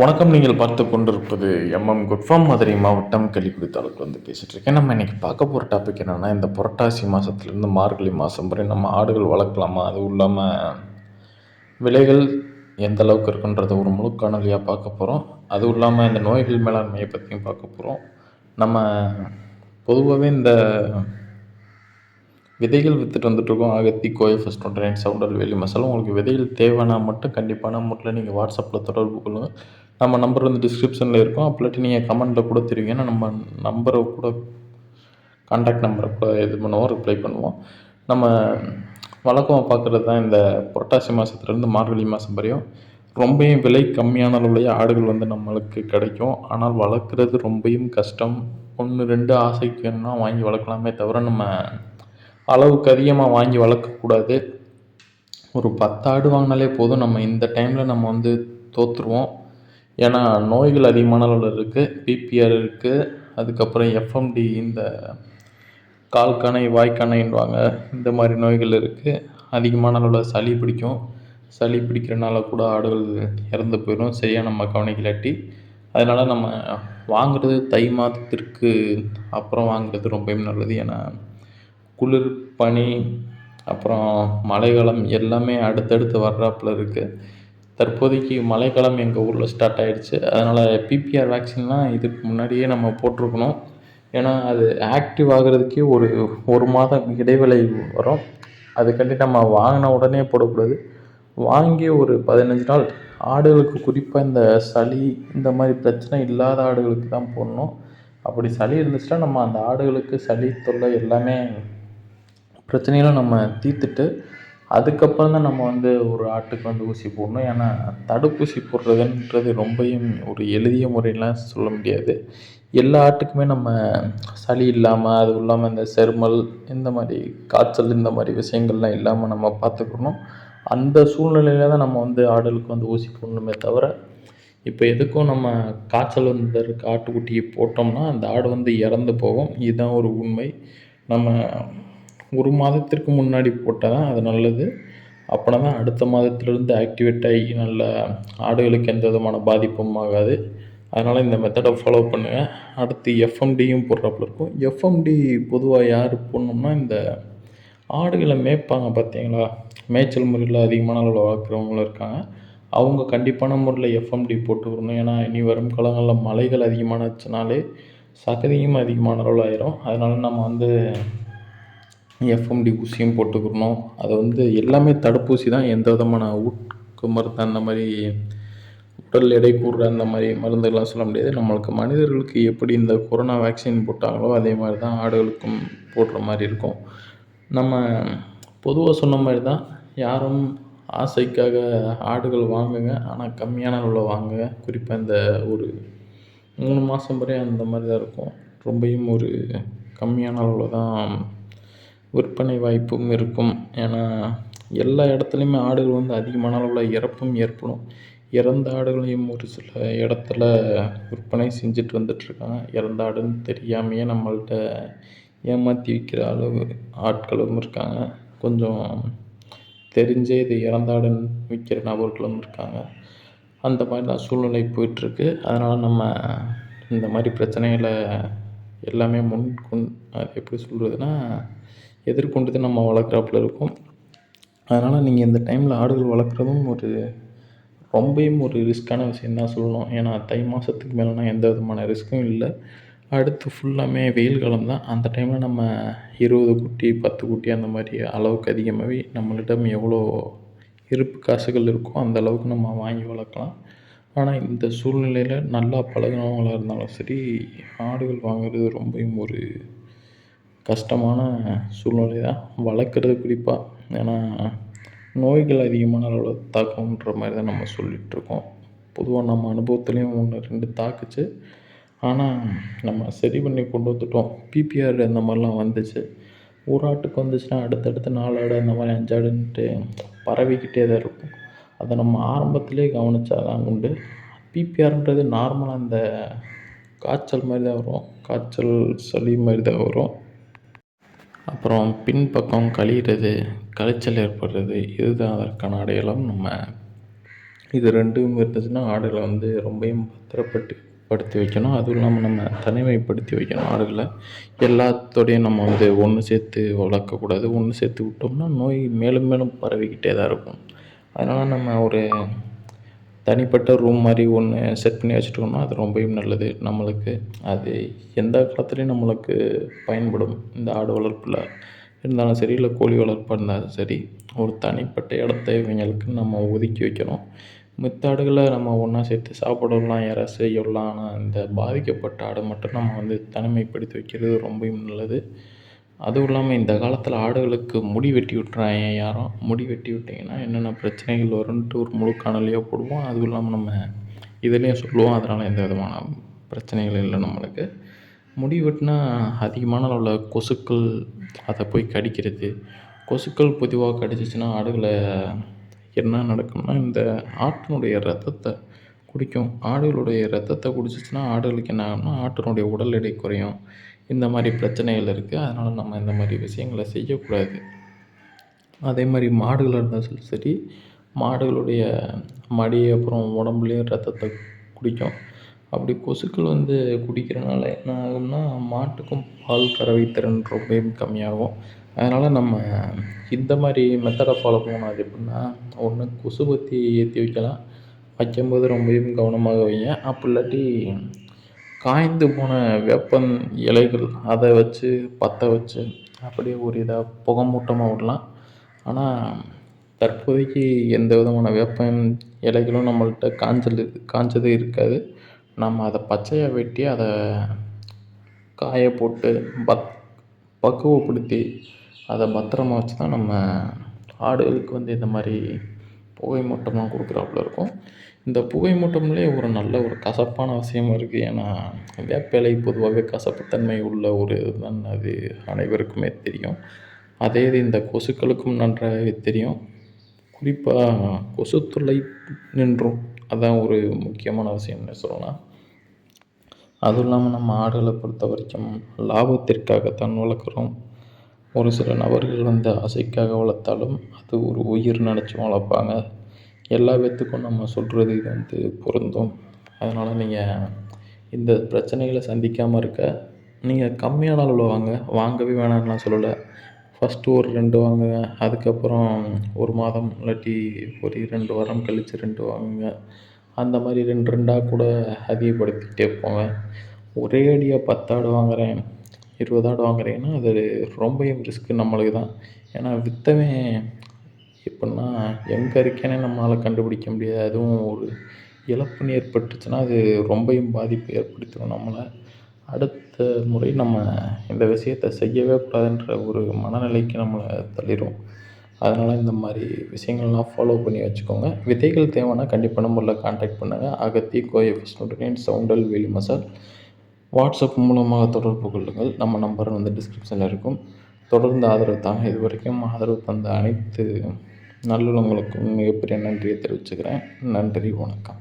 வணக்கம் நீங்கள் பார்த்து கொண்டிருப்பது எம்எம் குட்ஃபார்ம் மதுரை மாவட்டம் கள்ளிக்குடி தாலுக்கு வந்து பேசிகிட்டு இருக்கேன். நம்ம இன்றைக்கி பார்க்க போகிற டாபிக் என்னென்னா இந்த புரட்டாசி மாதத்துலேருந்து மார்கழி மாதம் வரை நம்ம ஆடுகள் வளர்க்கலாமா? அதுவும் இல்லாமல் விலைகள் எந்த அளவுக்கு இருக்குன்றத ஒரு முழு காணொலியாக பார்க்க போகிறோம் அதுவும் இல்லாமல் இந்த நோய்கள் மேலாண்மையை பற்றியும் பார்க்க போகிறோம் நம்ம பொதுவாகவே இந்த விதைகள் விற்றுட்டு வந்துட்டுருக்கோம் அகத்தி கோயை ஃபஸ்ட் டுவெண்ட்டி நைன் சவுண்டர் வேலி மசாலா. உங்களுக்கு விதைகள் தேவைன்னா மட்டும் கண்டிப்பான முறையில் நீங்கள் வாட்ஸ்அப்பில் தொடர்பு கொள்ளுங்கள் நம்ம நம்பர் வந்து டிஸ்கிரிப்ஷனில் இருக்கும். அப்பலாட்டி நீங்கள் கமெண்ட்டில் கூட தெரிவிங்கன்னா நம்ம நம்பரை கூட கான்டாக்ட் நம்பரை கூட இது பண்ணுவோம் ரிப்ளை பண்ணுவோம். நம்ம வழக்கமாக பார்க்குறது தான் இந்த புரட்டாசி மாதத்துலேருந்து மார்கழி மாதம் வரையும். ரொம்பவும் விலை கம்மியான அளவுலேயே ஆடுகள் வந்து நம்மளுக்கு கிடைக்கும். ஆனால் வளர்க்குறது ரொம்பவும் கஷ்டம். ஒன்று ரெண்டு ஆசைக்கு வேணும்னா வாங்கி வளர்க்கலாமே தவிர நம்ம அளவுக்கு அதிகமாக வாங்கி வளர்க்கக்கூடாது ஒரு பத்து ஆடு வாங்கினாலே போதும். நம்ம இந்த டைமில் நம்ம வந்து தோற்றுருவோம் ஏன்னா நோய்கள் அதிகமான அளவில் இருக்குது பிபிஆர் இருக்குது அதுக்கப்புறம் எஃப்எம்டி இந்த கால்கணை வாய்க்கணைன்வாங்க இந்த மாதிரி நோய்கள் இருக்குது அதிகமான அளவில் சளி பிடிக்கும். சளி பிடிக்கிறனால கூட ஆடுகள் இறந்து போயிடும். சரியாக நம்ம கவனிக்கலாட்டி. அதனால் நம்ம வாங்குறது தை மாதத்திற்கு அப்புறம் வாங்குறது ரொம்பவும் நல்லது. ஏன்னா குளிர் பனி அப்புறம் மழைக்காலம் எல்லாமே அடுத்தடுத்து வர்றாப்புல இருக்குது தற்போதைக்கு மழைக்காலம் எங்கள் ஊரில் ஸ்டார்ட் ஆகிடுச்சு அதனால் பிபிஆர் வேக்சின்லாம் இதுக்கு முன்னாடியே நம்ம போட்டிருக்கணும். ஏன்னா அது ஆக்டிவ் ஆகிறதுக்கே ஒரு ஒரு மாதம் இடைவேளை வரும். அதுக்காண்டி நம்ம வாங்கின உடனே போடக்கூடாது. வாங்கி ஒரு பதினஞ்சு நாள். ஆடுகளுக்கு குறிப்பாக இந்த சளி இந்த மாதிரி பிரச்சனை இல்லாத ஆடுகளுக்கு தான் போடணும். அப்படி சளி இருந்துச்சுன்னா நம்ம அந்த ஆடுகளுக்கு சளி தொல்லை எல்லாமே பிரச்சனைகளும் நம்ம தீர்த்துட்டு அதுக்கப்புறம் தான் நம்ம வந்து ஒரு ஆட்டுக்கு வந்து ஊசி போடணும். ஏன்னா தடுப்பூசி போடுறதுன்றது ரொம்பவும் ஒரு எளிய முறையிலாம் சொல்ல முடியாது. எல்லா ஆட்டுக்குமே நம்ம சளி இல்லாமல் அதுவும் இல்லாமல் இந்த செருமல் இந்த மாதிரி காய்ச்சல் இந்த மாதிரி விஷயங்கள்லாம் இல்லாமல் நம்ம பார்த்துக்கணும். அந்த சூழ்நிலையில தான் நம்ம வந்து ஆடுகளுக்கு வந்து ஊசி போடணுமே தவிர இப்போ எதுக்கும் நம்ம காய்ச்சல் வந்து இருக்க ஆட்டுக்குட்டியை போட்டோம்னா அந்த ஆடு வந்து இறந்து போகும். இதுதான் ஒரு உண்மை. நம்ம ஒரு மாதத்திற்கு முன்னாடி போட்டால் தான் அது நல்லது. அப்படின்னா தான் அடுத்த மாதத்துலேருந்து ஆக்டிவேட் ஆகி நல்ல ஆடுகளுக்கு எந்த விதமான பாதிப்பும் ஆகாது. அதனால் இந்த மெத்தடை ஃபாலோ பண்ணுங்கள் அடுத்து எஃப்எம்டியும் போடுறாப்புல இருக்கும். எஃப்எம்டி பொதுவாக யார் போடணும்னா இந்த ஆடுகளை மேய்ப்பாங்க பார்த்தீங்களா? மேய்ச்சல் முறையில் அதிகமான அளவில் வளர்க்குறவங்களும் இருக்காங்க. அவங்க கண்டிப்பான முறையில் எஃப்எம்டி போட்டு விடணும். ஏன்னா இனி வரும் காலங்களில் மழைகள் அதிகமானச்சுனாலே சகதியும் அதிகமான அளவில் ஆயிரும். அதனால் நம்ம வந்து எஃப்எம்டி ஊசியும் போட்டுக்கிறணும் அதை வந்து எல்லாமே தடுப்பூசி தான். எந்த விதமான ஊக்க மருந்து அந்த மாதிரி உடல் எடை கூடுற அந்த மாதிரி மருந்துகள்லாம் சொல்ல முடியாது. நம்மளுக்கு மனிதர்களுக்கு எப்படி இந்த கொரோனா வேக்சின் போட்டாங்களோ அதே மாதிரி தான் ஆடுகளுக்கும் போடுற மாதிரி இருக்கும். நம்ம பொதுவாக சொன்ன மாதிரி தான் யாரும் ஆசைக்காக ஆடுகள் வாங்குங்க ஆனால் கம்மியான அளவில் வாங்குங்க. குறிப்பாக இந்த ஒரு மூணு மாதம் வரை அந்த மாதிரி தான் இருக்கும். ரொம்பவும் ஒரு கம்மியான அளவில் தான் விற்பனை வாய்ப்பும் இருக்கும். ஏன்னா எல்லா இடத்துலையுமே ஆடுகள் வந்து அதிகமான அளவில் இறப்பும் ஏற்படும். இறந்த ஆடுகளையும் ஒரு சில இடத்துல விற்பனை செஞ்சுட்டு வந்துட்டுருக்காங்க. இறந்த ஆடுன்னு தெரியாமையே நம்மள்ட்ட ஏமாற்றி விற்கிற அளவு ஆட்களும் இருக்காங்க. கொஞ்சம் தெரிஞ்சே இது இறந்த ஆடுன்னு விற்கிற நபர்களும் இருக்காங்க. அந்த மாதிரி தான் சூழ்நிலை போயிட்டுருக்கு. அதனால் நம்ம இந்த மாதிரி பிரச்சனைகளை எல்லாமே முன் கொண் அது எப்படி சொல்கிறதுனா எதிர்கொண்டு தான் நம்ம வளர்க்குறாப்புல இருக்கும். அதனால் நீங்கள் இந்த டைமில் ஆடுகள் வளர்க்குறதும் ஒரு ரொம்பவும் ஒரு ரிஸ்க்கான விஷயம் தான் சொல்லணும். ஏன்னா தை மாதத்துக்கு மேலேனா எந்த விதமான ரிஸ்க்கும் இல்லை. அடுத்து ஃபுல்லாமே வெயில் காலம் தான். அந்த டைமில் நம்ம இருபது குட்டி பத்து குட்டி அந்த மாதிரி அளவுக்கு அதிகமாகவே நம்மளிடம் எவ்வளோ இருப்பு காசுகள் இருக்கோ அந்த அளவுக்கு நம்ம வாங்கி வளர்க்கலாம். ஆனால் இந்த சூழ்நிலையில் நல்லா பழகினவங்களாக இருந்தாலும் சரி ஆடுகள் வாங்குறது ரொம்பவும் ஒரு கஷ்டமான சூழ்நிலை தான் வளர்க்குறது குறிப்பாக ஏன்னா நோய்கள் அதிகமான அளவில் தாக்கும்ன்ற மாதிரி தான் நம்ம சொல்லிகிட்ருக்கோம் பொதுவாக நம்ம அனுபவத்துலேயும் ஒன்று ரெண்டு தாக்குச்சு. ஆனால் நம்ம சரி பண்ணி கொண்டு வந்துட்டோம். பிபிஆர் அந்த மாதிரிலாம் வந்துச்சு. ஒரு ஆட்டுக்கு வந்துச்சுன்னா அடுத்தடுத்து நாலு ஆடு அந்த மாதிரி அஞ்சாடுன்ட்டு பரவிக்கிட்டே தான் இருக்கும். அதை நம்ம ஆரம்பத்திலே கவனிச்சா தான் உண்டு. பிபிஆர்ன்றது நார்மலாக அந்த காய்ச்சல் மாதிரி தான் வரும். காய்ச்சல் சளி மாதிரி தான் வரும். அப்புறம் பின்பக்கம் கழியிறது களைச்சல் ஏற்படுறது இதுதான் அதற்கான அடையாளம் நம்ம. இது ரெண்டும் இருந்துச்சுன்னா ஆடுகளை வந்து ரொம்பவும் பத்திரப்பட்டு படுத்தி வைக்கணும். அதுவும் இல்லாமல் நம்ம தனிமைப்படுத்தி வைக்கணும் ஆடுகளை. எல்லாத்தோடையும் நம்ம வந்து ஒன்று சேர்த்து வளர்க்கக்கூடாது. ஒன்று சேர்த்து விட்டோம்னா நோய் மேலும் மேலும் பரவிக்கிட்டே தான் இருக்கும். அதனால் நம்ம ஒரு தனிப்பட்ட ரூம் மாதிரி ஒன்று செட் பண்ணி வச்சுட்டோம்னா அது ரொம்பவும் நல்லது. நம்மளுக்கு அது எந்த காலத்துலேயும் நம்மளுக்கு பயன்படும். இந்த ஆடு வளர்ப்பில் இருந்தாலும் சரி இல்லை கோழி வளர்ப்பாக இருந்தாலும் சரி ஒரு தனிப்பட்ட இடத்த இவங்களுக்கு நம்ம ஒதுக்கி வைக்கணும். மித்த ஆடுகளை நம்ம ஒன்றா சேர்த்து சாப்பிடலாம் யாரா செய்யலாம். ஆனால் இந்த பாதிக்கப்பட்ட ஆடை மட்டும் நம்ம வந்து தனிமைப்படுத்தி வைக்கிறது ரொம்பவும் நல்லது. அதுவும் இல்லாமல் இந்த காலத்தில் ஆடுகளுக்கு முடி வெட்டி விட்டுறாங்க யாரும். முடி வெட்டி விட்டிங்கன்னா என்னென்ன பிரச்சனைகள் வரும்ன்ட்டு ஒரு முழு காணொலியாக போடுவோம். அதுவும் இல்லாமல் நம்ம இதுலேயும் சொல்லுவோம். அதனால் எந்த விதமான பிரச்சனைகள் இல்லை நம்மளுக்கு. முடி வெட்டினா அதிகமான அளவில் கொசுக்கள் அதை போய் கடிக்கிறது. கொசுக்கள் பொதுவாக கடிச்சிச்சுன்னா ஆடுகளை என்ன நடக்கும்னா இந்த ஆட்டினுடைய ரத்தத்தை குடிக்கும். ஆடுகளுடைய ரத்தத்தை குடிச்சிச்சுன்னா ஆடுகளுக்கு என்ன ஆகும்னா ஆட்டினுடைய உடல் எடை குறையும். இந்த மாதிரி பிரச்சனைகள் இருக்குது அதனால் நம்ம இந்த மாதிரி விஷயங்களை செய்யக்கூடாது. அதே மாதிரி மாடுகளாக இருந்தாலும் சரி மாடுகளுடைய மடி அப்புறம் உடம்புலேயும் ரத்தத்தை குடிக்கும். அப்படி கொசுக்கள் வந்து குடிக்கிறனால என்ன ஆகும்னா மாட்டுக்கும் பால் கறவை திறன் ரொம்பவும் கம்மியாகும். அதனால் நம்ம இந்த மாதிரி மெத்தடை ஃபாலோ பண்ணணும். அது எப்படின்னா ஒன்று கொசு பற்றி ஏற்றி வைக்கலாம். வைக்கும்போது ரொம்பவும் கவனமாக வைங்க. அப்படி இல்லாட்டி காய்ந்து போன வேப்பன் இலைகள் அதை வச்சு பற்ற வச்சு அப்படியே ஒரு இதாக புகை மூட்டமாக விடலாம். ஆனால் தற்போதைக்கு எந்த விதமான வேப்பன் இலைகளும் நம்மள்கிட்ட காஞ்சல் காஞ்சது இருக்காது. நம்ம அதை பச்சையாக வெட்டி அதை காய போட்டு பத் பக்குவப்படுத்தி அதை பத்திரமா வச்சு தான் நம்ம ஆடுகளுக்கு வந்து இந்த மாதிரி புகை மூட்டமாக கொடுக்குறாப்புல இருக்கும். இந்த புகை மூட்டம்லேயே ஒரு நல்ல ஒரு கசப்பான விஷயமும் இருக்குது ஏன்னா வேப்பிலை பொதுவாகவே கசப்புத்தன்மை உள்ள ஒரு இதுதான். அது அனைவருக்குமே தெரியும். அதே இது இந்த கொசுக்களுக்கும் நன்றாகவே தெரியும். குறிப்பாக கொசு தொல்லை நின்றும். அதான் ஒரு முக்கியமான விஷயம்னு சொல்லலாம். அதுவும் இல்லாமல் நம்ம ஆடுகளை பொறுத்த வரைக்கும் லாபத்திற்காகத்தான் வளர்க்குறோம். ஒரு சில நபர்கள் வந்து ஆசைக்காக வளர்த்தாலும் அது ஒரு உயிர் நினச்சும் வளர்ப்பாங்க. எல்லா பேர்த்துக்கும் நம்ம சொல்கிறது இது வந்து பொருந்தும். அதனால் நீங்கள் இந்த பிரச்சனைகளை சந்திக்காமல் இருக்க. நீங்கள் கம்மியான அளவில் வாங்க. வாங்கவே வேணாம்லாம் சொல்லலை. ஃபஸ்ட்டு ஒரு ரெண்டு வாங்குங்க. அதுக்கப்புறம் ஒரு மாதம் இல்லாட்டி ஒரு ரெண்டு வாரம் கழித்து ரெண்டு வாங்குங்க. அந்த மாதிரி ரெண்டு ரெண்டாக கூட அதிகப்படுத்திக்கிட்டே போங்க. ஒரே அடியாக பத்தாடு வாங்குகிறேன் இருபது ஆடு வாங்குறீங்கன்னா அது ரொம்பவும் ரிஸ்க்கு நம்மளுக்கு தான். ஏன்னா விற்றவன் எப்படின்னா எங்கே இருக்கேனே நம்மளால் கண்டுபிடிக்க முடியாது. அதுவும் ஒரு இழப்புன்னு ஏற்பட்டுச்சுன்னா அது ரொம்பவும் பாதிப்பு ஏற்படுத்திடும் நம்மளை. அடுத்த முறை நம்ம இந்த விஷயத்த செய்யவே கூடாதுன்ற ஒரு மனநிலைக்கு நம்மளை தள்ளிடும் அதனால் இந்த மாதிரி விஷயங்கள்லாம் ஃபாலோ பண்ணி வச்சுக்கோங்க. விதைகள் தேவைன்னா கண்டிப்பாக முறையில் கான்டாக்ட் பண்ணுங்கள் அகத்தி கோஎஃப்எஸ் நைன் சவுண்டல் வேலி மசால் வாட்ஸ்அப் மூலமாக தொடர்பு கொள்ளுங்கள். நம்ம நம்பர் வந்து டிஸ்கிரிப்ஷனில் இருக்கும். தொடர்ந்து ஆதரவு தாங்க இது வரைக்கும். ஆதரவு தந்த அனைத்து நல்லுள்ளவங்களுக்கும் மிகப்பெரிய நன்றியை தெரிவிச்சுக்கிறேன். நன்றி வணக்கம்.